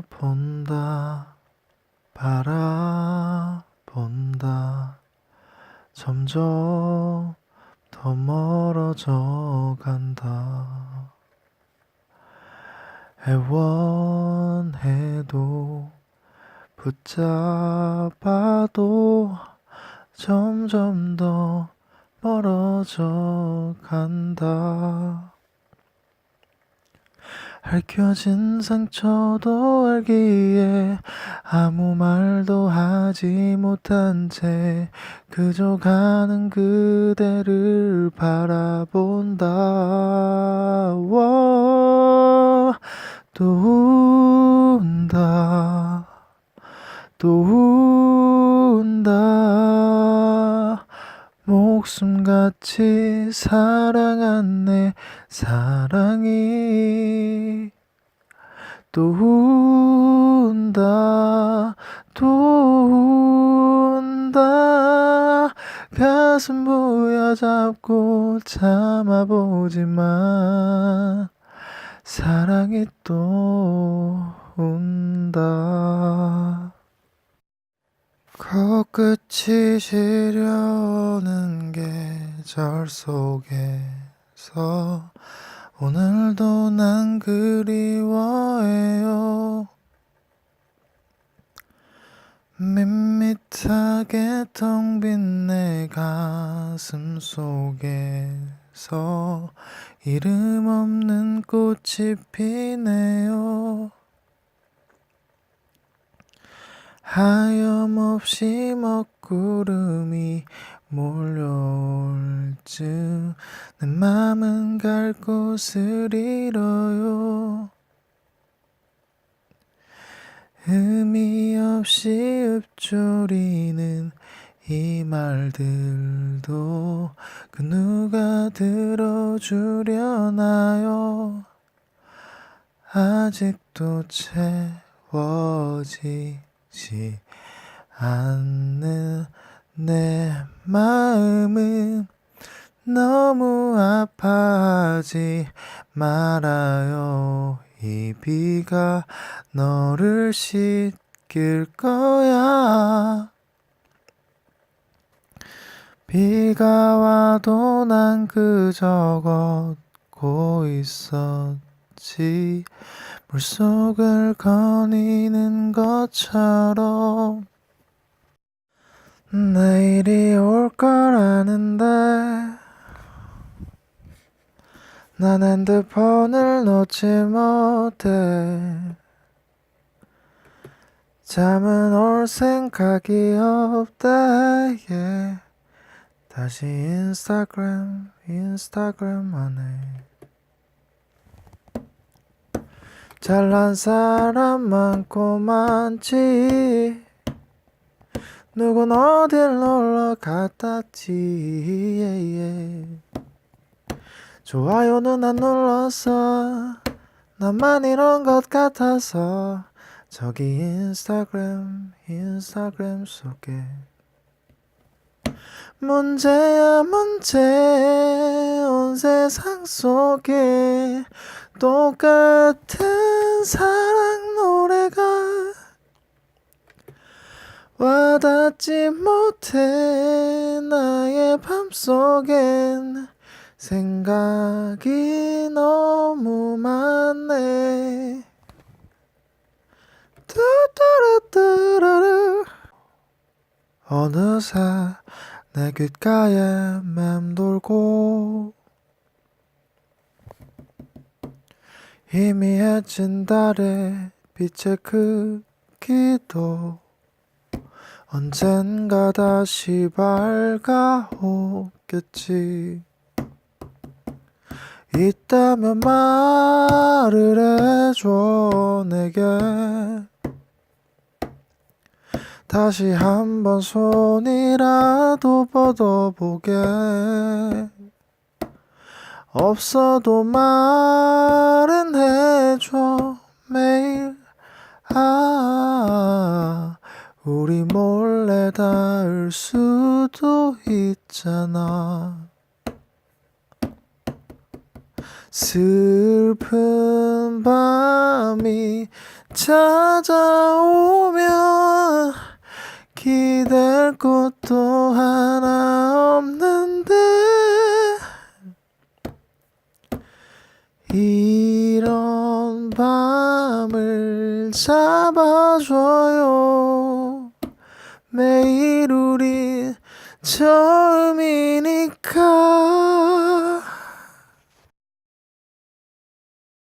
바라본다, 바라본다. 점점 더 멀어져 간다. 애원해도 붙잡아도 점점 더 멀어져 간다. 핥혀진 상처도 알기에 아무 말도 하지 못한 채 그저 가는 그대를 바라본다. 와, 또 운다. 또 목숨같이 사랑한 내 사랑이 또 운다. 또 운다. 가슴 부여잡고 참아보지만 사랑이 또 운다 코끝이 시려오는 계절 속에서 오늘도 난 그리워해요. 밋밋하게 텅 빈 내 가슴 속에서 이름 없는 꽃이 피네요 하염없이 먹구름이 몰려올 즈내 맘은 갈 곳을 잃어요. 의미 없이 읊조리는 이 말들도 그 누가 들어주려나요? 아직도 채워지 지 않는 내 마음은 너무 아파하지 말아요. 이 비가 너를 씻길 거야. 비가 와도 난 그저 걷고 있었지. 물속을 거니는 것처럼. 내일이 올 거라는데 난 핸드폰을 놓지 못해 잠은 올 생각이 없대 yeah. 다시 인스타그램 인스타그램 하네 잘난 사람 많고 많지 누군 어딜 놀러 갔다지. 좋아요는 안 눌렀어 나만 이런 것 같아서. 저기 인스타그램 인스타그램 속에. 문제야 문제. 온 세상 속에 똑같은 사랑 노래가 와닿지 못해 나의 맘속엔 생각이 너무 많네. 뚜루뚜루루. 어느새 내 귓가에 맴돌고 희미해진 달의 빛의 크기도 언젠가 다시 밝아오겠지. 있다면 말을 해줘 내게. 다시 한번 손이라도 뻗어보게 없어도 말은 해줘 매일. 아 우리 몰래 닿을 수도 있잖아. 슬픈 밤이 찾아오면 기댈 곳도 하나 없는데 이런 밤을 잡아줘요. 매일 우리 처음이니까